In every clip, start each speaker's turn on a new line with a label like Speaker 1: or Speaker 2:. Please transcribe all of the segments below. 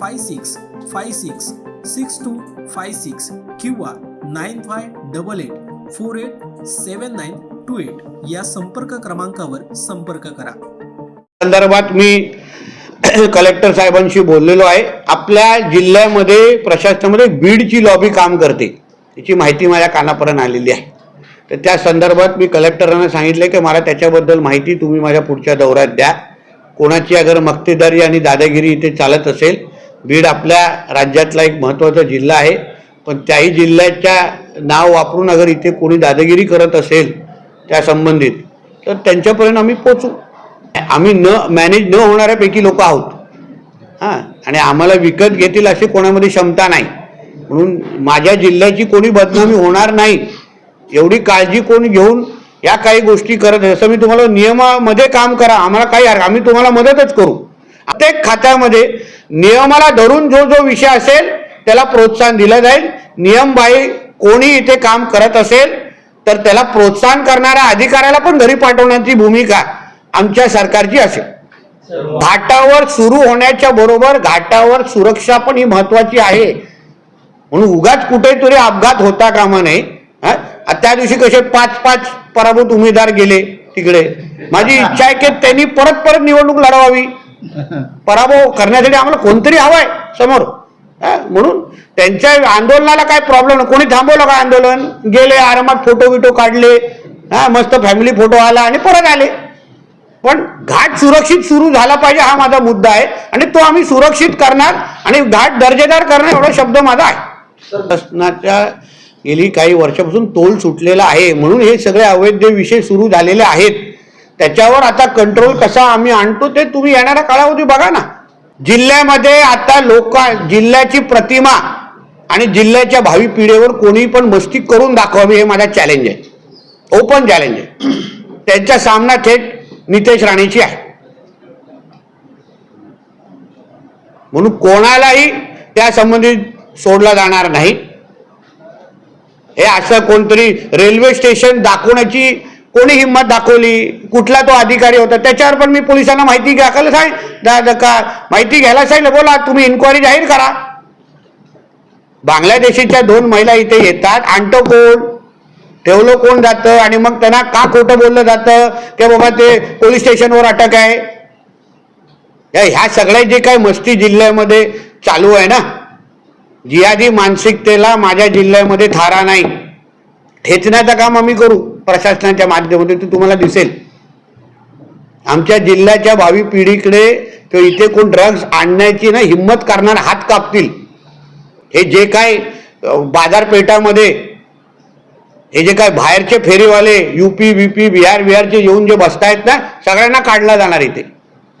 Speaker 1: five six five six six two five six किंवा nine five double eight four eight seven nine two eight या संपर्क क्रमांकावर संपर्क करा.
Speaker 2: संदर्भात मी कलेक्टर साहेबांशी बोललेलो आहे. आपल्या जिल्ह्यामध्ये प्रशासनामध्ये बीडची लॉबी काम करते. याची माहिती माझ्या कानापर्यंत आलेली आहे. तर त्या संदर्भात मी कलेक्टरांना सांगितले की मला त्याच्याबद्दल माहिती तुम्ही माझ्या पुढच्या दौऱ्यात द्या. कोणाची अगर मक्तेदारी आणि दादागिरी इथे चालत असेल बीड आपल्या राज्यातला एक महत्त्वाचा जिल्हा आहे. पण त्याही जिल्ह्याच्या नाव वापरून अगर इथे कोणी दादागिरी करत असेल त्या संबंधित तर त्यांच्यापर्यंत आम्ही पोचू आम्ही न मॅनेज न होणाऱ्यापैकी लोक आहोत. हां आणि आम्हाला विकत घेतील अशी कोणामध्ये क्षमता नाही. म्हणून माझ्या जिल्ह्याची कोणी बदनामी होणार नाही एवढी काळजी कोण घेऊन या काही गोष्टी करत आहे. जसं मी तुम्हाला नियमामध्ये काम करा आम्हाला काही आम्ही तुम्हाला मदतच करू. प्रत्येक खात्यामध्ये नियमाला धरून जो जो विषय असेल त्याला प्रोत्साहन दिलं जाईल. नियमबाई कोणी इथे काम करत असेल तर त्याला प्रोत्साहन करणाऱ्या अधिकाऱ्याला पण घरी पाठवण्याची भूमिका आमच्या सरकारची असेल. घाटावर सुरू होण्याच्या बरोबर घाटावर सुरक्षा पण ही महत्वाची आहे. म्हणून उगाच कुठेतरी अपघात होता कामा नये. त्या दिवशी कसे पाच पाच पराभूत उमेदवार गेले तिकडे. माझी इच्छा आहे की त्यांनी परत परत निवडणूक लढवावी. पराभव करण्यासाठी आम्हाला कोणतरी हवाय समोर. हा? म्हणून त्यांच्या आंदोलनाला काय प्रॉब्लेम नाही. कोणी थांबवलं का आंदोलन? गेले आरामात फोटो बिटो काढले. हा मस्त फॅमिली फोटो आला आणि परत आले. पण घाट सुरक्षित सुरू झाला पाहिजे हा माझा मुद्दा आहे. आणि तो आम्ही सुरक्षित करणार आणि घाट दर्जेदार करणार एवढा शब्द माझा आहे. शासनाच्या गेली काही वर्षापासून तोल सुटलेला आहे. म्हणून हे सगळे अवैध विषय सुरू झालेले आहेत. त्याच्यावर आता कंट्रोल कसा आम्ही आणतो ते तुम्ही येणाऱ्या कालावधी बघा ना. जिल्ह्यामध्ये आता लोक जिल्ह्याची प्रतिमा आणि जिल्ह्याच्या भावी पिढीवर कोणी पण मस्ती करून दाखवावी हे माझा चॅलेंज आहे. ओपन चॅलेंज आहे. त्यांचा सामना थेट नितेश राणेची आहे. म्हणून कोणालाही त्या संबंधित सोडला जाणार नाही. हे असं कोणतरी रेल्वे स्टेशन दाखवण्याची कोणी हिंमत दाखवली कुठला तो अधिकारी होता त्याच्यावर पण मी पोलिसांना माहिती घ्यायला सांग का माहिती घ्यायला सांगितलं बोला तुम्ही इन्क्वायरी जाहीर करा. बांगलादेशीच्या दोन महिला इथे येतात आणतो कोण ठेवलं कोण जातं आणि मग त्यांना का खोटं बोललं जातं ते बाबा ते पोलीस स्टेशनवर अटक आहे. या- ह्या सगळ्या जे काही मस्ती जिल्ह्यामध्ये चालू आहे ना जियादी मानसिकतेला माझ्या जिल्ह्यामध्ये थारा नाही. ठेचण्याचं काम आम्ही करू. प्रशासनाच्या माध्यमातून ते तुम्हाला दिसेल. आमच्या जिल्ह्याच्या भावी पिढीकडे किंवा इथे कोण ड्रग्ज आणण्याची ना हिंमत करणार हात कापतील. हे जे काय बाजारपेठामध्ये हे जे काय बाहेरचे फेरीवाले युपी बीपी बिहार बिहारचे येऊन जे बसतायत ना सगळ्यांना काढला जाणार इथे.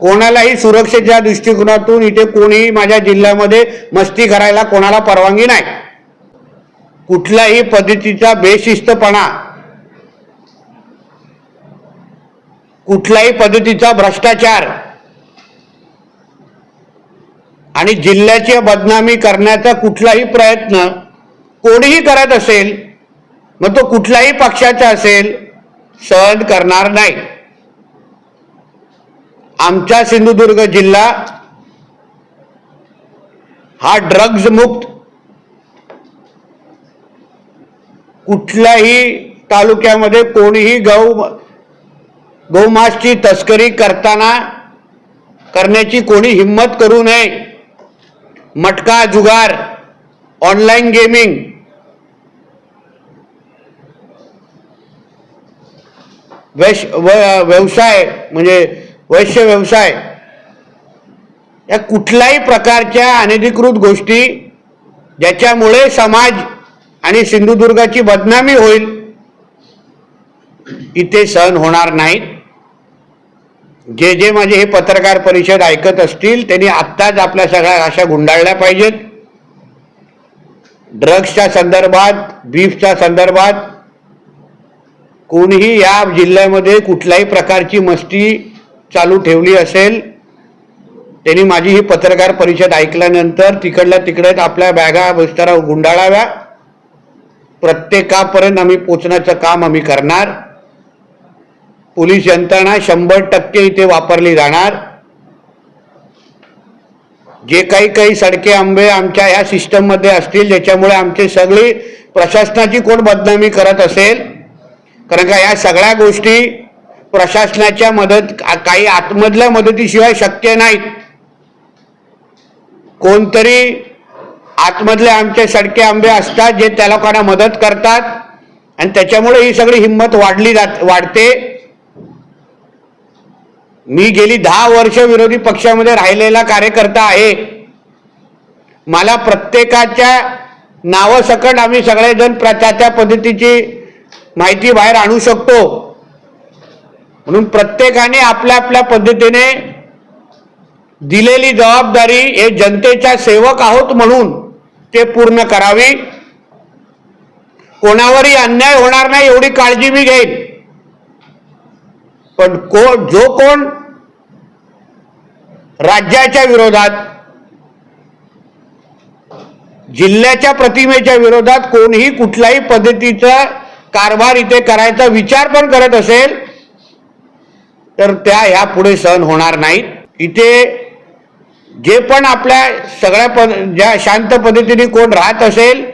Speaker 2: कोणालाही सुरक्षेच्या दृष्टिकोनातून इथे कोणीही माझ्या जिल्ह्यामध्ये मस्ती करायला कोणाला परवानगी नाही. कुठल्याही पद्धतीचा बेशिस्तपणा कुठल्याही पद्धतीचा भ्रष्टाचार आणि जिल्ह्याची बदनामी करण्याचा कुठलाही प्रयत्न कोणीही करत असेल मग तो कुठल्याही पक्षाचा असेल सहन करणार नाही. आमचा सिंधुदुर्ग जिल्हा हा ड्रग्ज मुक्त कुठल्याही तालुक्यामध्ये कोणीही गौ गोमासची तस्करी करताना करण्याची कोणी हिंमत करू नये. मटका जुगार ऑनलाईन गेमिंग वैश व्यवसाय म्हणजे वैश्य व्यवसाय या कुठल्याही प्रकारच्या अनधिकृत गोष्टी ज्याच्यामुळे समाज आणि सिंधुदुर्गाची बदनामी होईल इथे सहन होणार नाहीत. जे जे माझे हे पत्रकार परिषद ऐकत असतील त्यांनी आत्ताच आपल्या सगळ्या आशा गुंडाळल्या पाहिजेत. ड्रग्सच्या संदर्भात बीफच्या संदर्भात कोणीही या जिल्ह्यामध्ये कुठल्याही प्रकारची मस्ती चालू ठेवली असेल त्यांनी माझी ही पत्रकार परिषद ऐकल्यानंतर तिकडल्या तिकडेच आपल्या बॅगा विस्तारा गुंडाळाव्या. प्रत्येकापर्यंत आम्ही पोचण्याचं काम आम्ही करणार. पोलीस यंत्रणा शंभर टक्के इथे वापरली जाणार. जे काही काही सडके आंबे आमच्या ह्या सिस्टममध्ये असतील ज्याच्यामुळे आमची सगळी प्रशासनाची कोण बदनामी करत असेल? कारण का या सगळ्या गोष्टी प्रशासनाच्या मदत काही आतमधल्या मदतीशिवाय शक्य नाहीत. कोणतरी आतमधले आमचे सडके आंबे असतात जे त्या लोकांना मदत करतात आणि त्याच्यामुळे ही सगळी हिंमत वाढली जात वाढते. मी गेली दहा वर्ष विरोधी पक्षामध्ये राहिलेला कार्यकर्ता आहे. मला प्रत्येकाच्या नावासकट आम्ही सगळेजण प्र- त्या त्या पद्धतीची माहिती बाहेर आणू शकतो. म्हणून प्रत्येकाने आपल्या आपल्या पद्धतीने दिलेली जबाबदारी हे जनतेच्या सेवक आहोत म्हणून ते पूर्ण करावी. कोणावरही अन्याय होणार नाही एवढी काळजी मी घेईन. पण को जो कोण राज्याच्या विरोधात जिल्ह्याच्या प्रतिमेच्या विरोधात कोणीही कुठल्याही पद्धतीचा कारभार इथे करायचा विचार पण करत असेल तर त्या ह्या पुढे सहन होणार नाहीत. इथे जे पण आपल्या सगळ्या पद ज्या शांत पद्धतीने कोण राहत असेल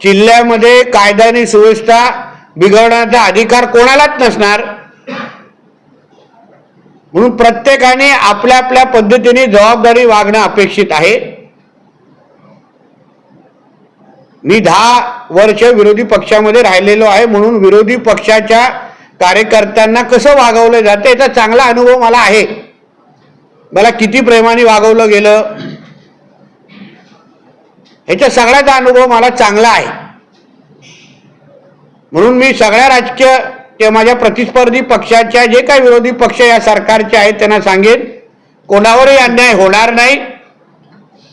Speaker 2: जिल्ह्यामध्ये कायदा आणि सुव्यवस्था बिघडण्याचा अधिकार कोणालाच नसणार. म्हणून प्रत्येकाने आपल्या आपल्या पद्धतीने जबाबदारी वागणं अपेक्षित आहे. मी दहा वर्ष विरोधी पक्षामध्ये राहिलेलो आहे म्हणून विरोधी पक्षाच्या कार्यकर्त्यांना कसं वागवलं जातं याचा चांगला अनुभव मला आहे. मला किती प्रेमाने वागवलं गेलं ह्याचा सगळ्याचा अनुभव मला चांगला आहे. म्हणून मी सगळ्या राजकीय ते माझ्या प्रतिस्पर्धी पक्षाच्या जे काही विरोधी पक्ष या सरकारचे आहेत त्यांना सांगेन. कोणावरही अन्याय होणार नाही.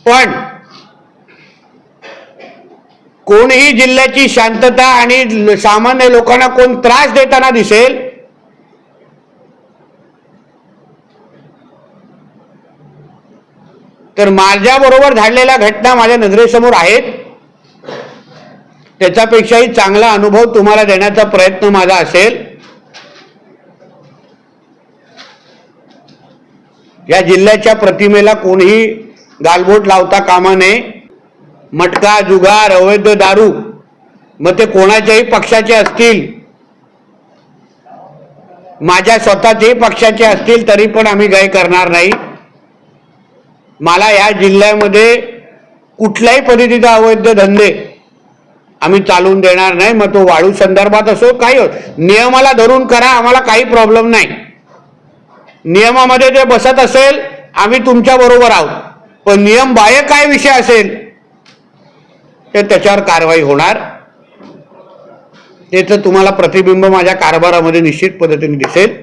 Speaker 2: पण कोणीही जिल्ह्याची शांतता आणि सामान्य लोकांना कोण त्रास देताना दिसेल तर माझ्याबरोबर झालेल्या घटना माझ्या नजरेसमोर आहेत. त्याच्यापेक्षाही चांगला अनुभव तुम्हाला देण्याचा प्रयत्न माझा असेल. या जिल्ह्याच्या प्रतिमेला कोणीही गालबोट लावता कामा नये. मटका जुगार अवैध दारू मग ते कोणाच्याही पक्षाचे असतील. माझ्या स्वतःच्याही पक्षाचे असतील तरी पण आम्ही गाय करणार नाही. मला या जिल्ह्यामध्ये कुठल्याही पद्धतीचा अवैध धंदे आम्ही चालवून देणार नाही मग तो वाळू संदर्भात असो काही नियमाला धरून करा आम्हाला काही प्रॉब्लेम नाही. नियमामध्ये जे बसत असेल आम्ही तुमच्या बरोबर आहोत. पण नियम बाह्य काय विषय असेल ते त्याच्यावर कारवाई होणार. त्याचं तुम्हाला प्रतिबिंब माझ्या कारभारामध्ये निश्चित पद्धतीने दिसेल.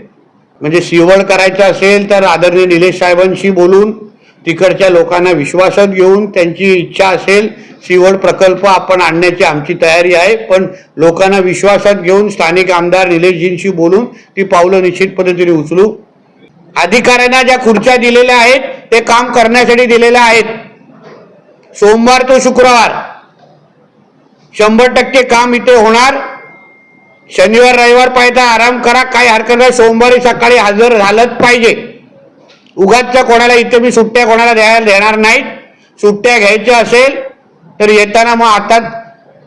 Speaker 2: म्हणजे सिवड करायचं असेल तर आदरणीय निलेश साहेबांशी बोलून तिकडच्या लोकांना विश्वासात घेऊन त्यांची इच्छा असेल सिवड प्रकल्प आपण आणण्याची आमची तयारी आहे. पण लोकांना विश्वासात घेऊन स्थानिक आमदार निलेशजींशी बोलून ती पावलं निश्चित पद्धतीने उचलू. अधिकाऱ्यांना ज्या खुर्च्या दिलेल्या आहेत ते काम करण्यासाठी दिलेल्या आहेत. सोमवार तो शुक्रवार. शंभर टक्के काम इथे होणार. शनिवार रविवार पाहिजे आराम करा. काही हरकत नाही. सोमवारी सकाळी हजर झालंच पाहिजे. उगाचच्या कोणाला इथे मी सुट्ट्या कोणाला द्यायला देणार नाहीत. सुट्ट्या घ्यायच्या असेल तर येताना मग आता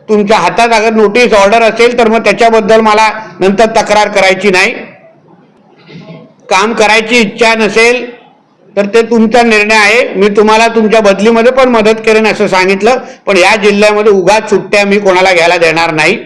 Speaker 2: तुमच्या हातात अगर नोटीस ऑर्डर असेल तर मग त्याच्याबद्दल मला नंतर तक्रार करायची नाही. काम करायची इच्छा नसेल तर ते तुमचा निर्णय आहे. मी तुम्हाला तुमच्या बदलीमध्ये पण मदत करेन असं सांगितलं पण या जिल्ह्यामध्ये उगाच सुट्ट्या मी कोणाला घ्यायला देणार नाही.